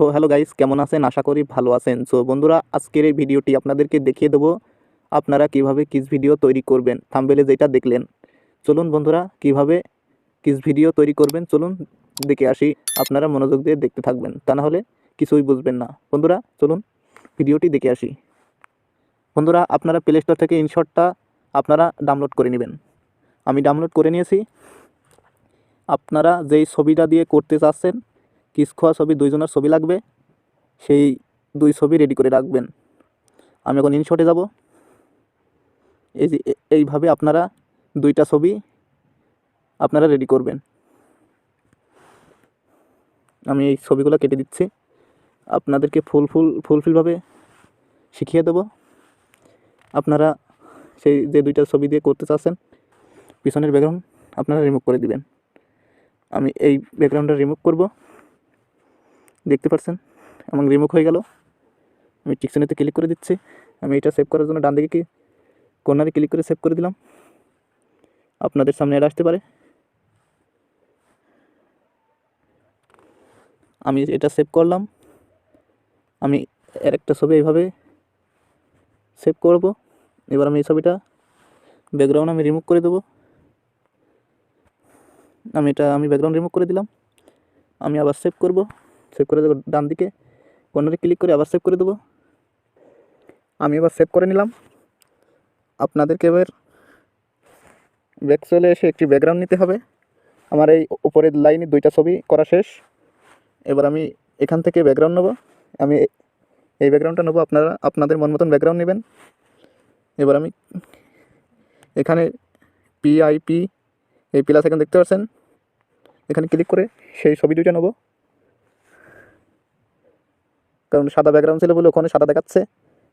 So hello guys, কেমন আছেন? আশা করি ভালো আছেন। সো বন্ধুরা, আজকের এই ভিডিওটি আপনাদেরকে দেখিয়ে দেবো আপনারা কীভাবে কিস ভিডিও তৈরি করবেন। থাম্বেলে যেটা দেখলেন। চলুন বন্ধুরা, কীভাবে কিস ভিডিও তৈরি করবেন, চলুন দেখে আসি। আপনারা মনোযোগ দিয়ে দেখতে থাকবেন, তা না হলে কিছুই বুঝবেন না। বন্ধুরা, চলুন ভিডিওটি দেখে আসি। বন্ধুরা, আপনারা প্লে স্টোর থেকে ইনশটটা আপনারা ডাউনলোড করে নেবেন। আমি ডাউনলোড করে নিয়েছি। আপনারা যেই ছবিটা দিয়ে করতে চাচ্ছেন কিস খোয়া ছবি দুইজনের ছবি লাগবে, সেই দুই ছবি রেডি করে রাখবেন। আমি এখন ইনশটে যাব। এই যে এইভাবে আপনারা দুইটা ছবি আপনারা রেডি করবেন। আমি এই ছবিগুলো কেটে দিচ্ছি। আপনাদেরকে ফুল ফুল ফুলফিলভাবে শিখিয়ে দেব। আপনারা সেই যে দুইটা ছবি দিয়ে করতে চাচ্ছেন, পিছনের ব্যাকগ্রাউন্ড আপনারা রিমুভ করে দিবেন। আমি এই ব্যাকগ্রাউন্ডটা রিমুভ করব। দেখতে পাচ্ছেন এবং রিমুভ হয়ে গেল। আমি টিকশনেতে ক্লিক করে দিচ্ছি। আমি এটা সেভ করার জন্য ডান দিকে কি কর্নারে ক্লিক করে সেভ করে দিলাম। আপনাদের সামনে এটা আসতে পারে। আমি এটা সেভ করলাম। আমি এর একটা ছবি এইভাবে সেভ করব। এবার আমি এই ছবিটা ব্যাকগ্রাউন্ড আমি রিমুভ করে দেবো। আমি এটা, আমি ব্যাকগ্রাউন্ড রিমুভ করে দিলাম। আমি আবার সেভ করব। সেভ করে দেবো ডান দিকে। কর্নারে ক্লিক করে আবার সেভ করে দেবো। আমি এবার সেভ করে নিলাম। আপনাদেরকে এবার ব্যাক চলে এসে একটি ব্যাকগ্রাউন্ড নিতে হবে। আমার এই উপরের লাইনে দুইটা ছবি করা শেষ। এবার আমি এখান থেকে ব্যাকগ্রাউন্ড নেব। আমি এই ব্যাকগ্রাউন্ডটা নেব। আপনারা, আপনাদের মন মতন ব্যাকগ্রাউন্ড নেবেন। এবার আমি এখানে পিআইপি এই প্লাস এখন দেখতে পাচ্ছেন। এখানে ক্লিক করে সেই ছবি দুইটা নেব। কারণ সাদা ব্যাকগ্রাউন্ড ছিল বলে ওখানে সাদা দেখাচ্ছে।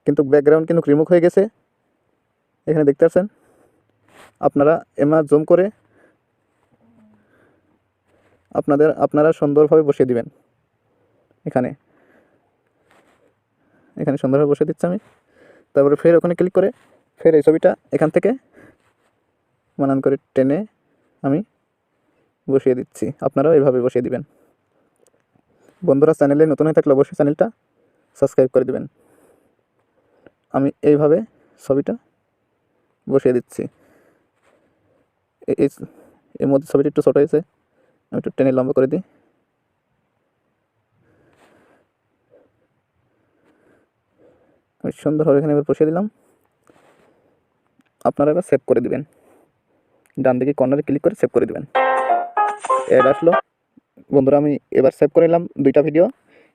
কিন্তু ব্যাকগ্রাউন্ড কিন্তু রিমুভ হয়ে গেছে। এখানে দেখতে পাচ্ছেন? আপনারা এমা জুম করে আপনাদের, আপনারা সুন্দরভাবে বসিয়ে দিবেন। এখানে। এখানে সুন্দরভাবে বসিয়ে দিচ্ছি আমি। তারপরে ফের ওখানে ক্লিক করে ফের এই ছবিটা এখান থেকে মানান করে টেনে আমি বসিয়ে দিচ্ছি। আপনারাও এভাবে বসিয়ে দিবেন। বন্ধুরা চ্যানেলে নতুন হয়ে থাকলে অবশ্যই চ্যানেলটা সাবস্ক্রাইব করে দেবেন। আমি এইভাবে ছবিটা বসিয়ে দিচ্ছি। এই, এর মধ্যে ছবিটা একটু ছোটো হয়েছে, আমি একটু টেনে লম্বা করে দিই। আমি সুন্দরভাবে এখানে এবার বসিয়ে দিলাম। আপনারা এবার সেভ করে দিবেন। ডান দিকে কর্নারে ক্লিক করে সেভ করে দিবেন। অ্যাড আসলো। বন্ধুরা, আমি এবার সেভ করে নিলাম দুইটা ভিডিও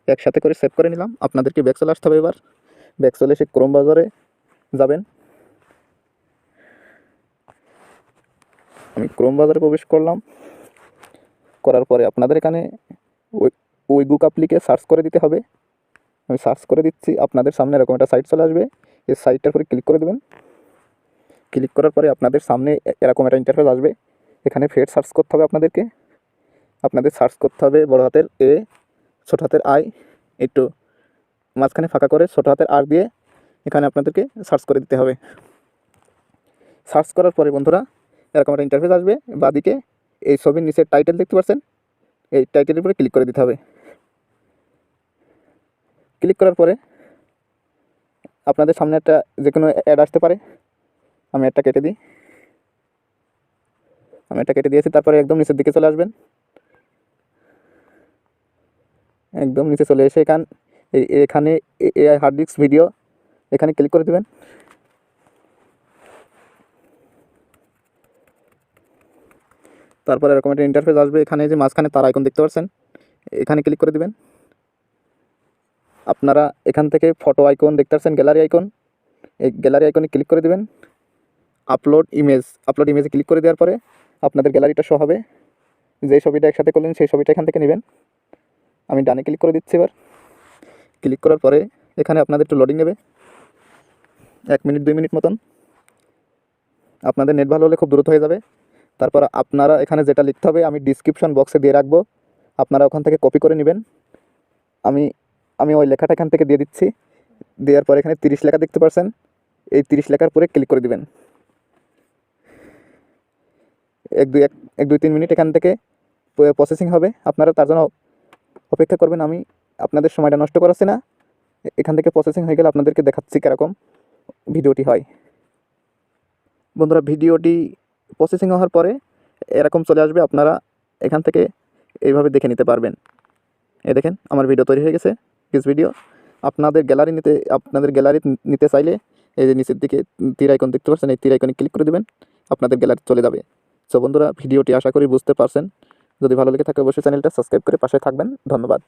একসাথে করে সেভ করে নিলাম। আপনাদেরকে ব্যাক চলে আসতে হবে এবার। ব্যাক চলে এসে ক্রোম বাজারে যাবেন। আমি ক্রোম বাজারে প্রবেশ করলাম। করার পরে আপনাদের এখানে ওই ওই গুক অ্যাপ্লিকে সার্চ করে দিতে হবে। আমি সার্চ করে দিচ্ছি, আপনাদের সামনে এরকম একটা সাইট চলে আসবে। এই সাইটটার উপরে ক্লিক করে দেবেন। ক্লিক করার পরে আপনাদের সামনে এরকম একটা ইন্টারফেস আসবে। এখানে ফের সার্চ করতে হবে আপনাদেরকে। আপনাদের সার্চ করতে হবে বড় হাতের এ ছোট হাতের আই একটু মাঝখানে ফাঁকা করে ছোট হাতের আর দিয়ে এখানে আপনাদেরকে সার্চ করে দিতে হবে। সার্চ করার পরে বন্ধুরা এরকম একটা ইন্টারফেস আসবে, বাদিকে এই ছবির নিচে টাইটেল দেখতে পাচ্ছেন, এই টাইটেলের উপরে ক্লিক করে দিতে হবে। ক্লিক করার পরে আপনাদের সামনে একটা যে কোনো অ্যাড আসতে পারে। আমি একটা কেটে দিই। আমি একটা কেটে দিয়েছি, তারপরে একদম নিচের দিকে চলে আসবেন। একদম নিচে চলে এসে এখান এখানে এআই হার্ড ডিস্ক ভিডিও এখানে ক্লিক করে দেবেন। তারপরে এরকম একটা ইন্টারফেস আসবে, এখানে যে মাঝখানে তার আইকন দেখতে পাচ্ছেন, এখানে ক্লিক করে দিবেন। আপনারা এখান থেকে ফটো আইকন দেখতে পাচ্ছেন গ্যালারি আইকন এই গ্যালারি আইকনে ক্লিক করে দিবেন। আপলোড ইমেজ আপলোড ইমেজে ক্লিক করে দেওয়ার পরে আপনাদের গ্যালারিটা শো হবে। যে ছবিটা একসাথে করলেন, সেই ছবিটা এখান থেকে নেবেন। আমি ডানে ক্লিক করে দিচ্ছি এবার। ক্লিক করার পরে এখানে আপনাদের একটু লোডিং নেবে। এক মিনিট, দুই মিনিট মতন। আপনাদের নেট ভালো হলে খুব দ্রুত হয়ে যাবে। তারপর আপনারা এখানে যেটা লিখতে হবে, আমি ডিসক্রিপশন বক্সে দিয়ে রাখব। আপনারা ওখান থেকে কপি করে নেবেন। আমি আমি ওই লেখাটা এখান থেকে দিয়ে দিচ্ছি। দেওয়ার পরে এখানে তিরিশ লেখা দেখতে পারছেন। এই তিরিশ লেখার পরে ক্লিক করে দিবেন। এক, দুই, এক এক, দুই, তিন মিনিট এখান থেকে প্রসেসিং হবে। আপনারা তার জন্য অপেক্ষা করবেন, আমি আপনাদের সময়টা নষ্ট করাচ্ছি না। এখান থেকে প্রসেসিং হয়ে গেলে আপনাদেরকে দেখাচ্ছি কীরকম ভিডিওটি হয়। বন্ধুরা, ভিডিওটি প্রসেসিং হওয়ার পরে এরকম চলে আসবে, আপনারা এখান থেকে এইভাবে দেখে নিতে পারবেন। এ দেখেন, আমার ভিডিও তৈরি হয়ে গেছে কিস ভিডিও আপনাদের গ্যালারি নিতে, আপনাদের গ্যালারি নিতে চাইলে এই যে নিচের দিকে তীর আইকন দেখতে পাচ্ছেন, এই তীর আইকনে ক্লিক করে দেবেন, আপনাদের গ্যালারি চলে যাবে। সো বন্ধুরা, ভিডিওটি আশা করি বুঝতে পারছেন। যদি ভালো লেগে থাকে অবশ্যই চ্যানেলটা সাবস্ক্রাইব করে পাশে থাকবেন। ধন্যবাদ।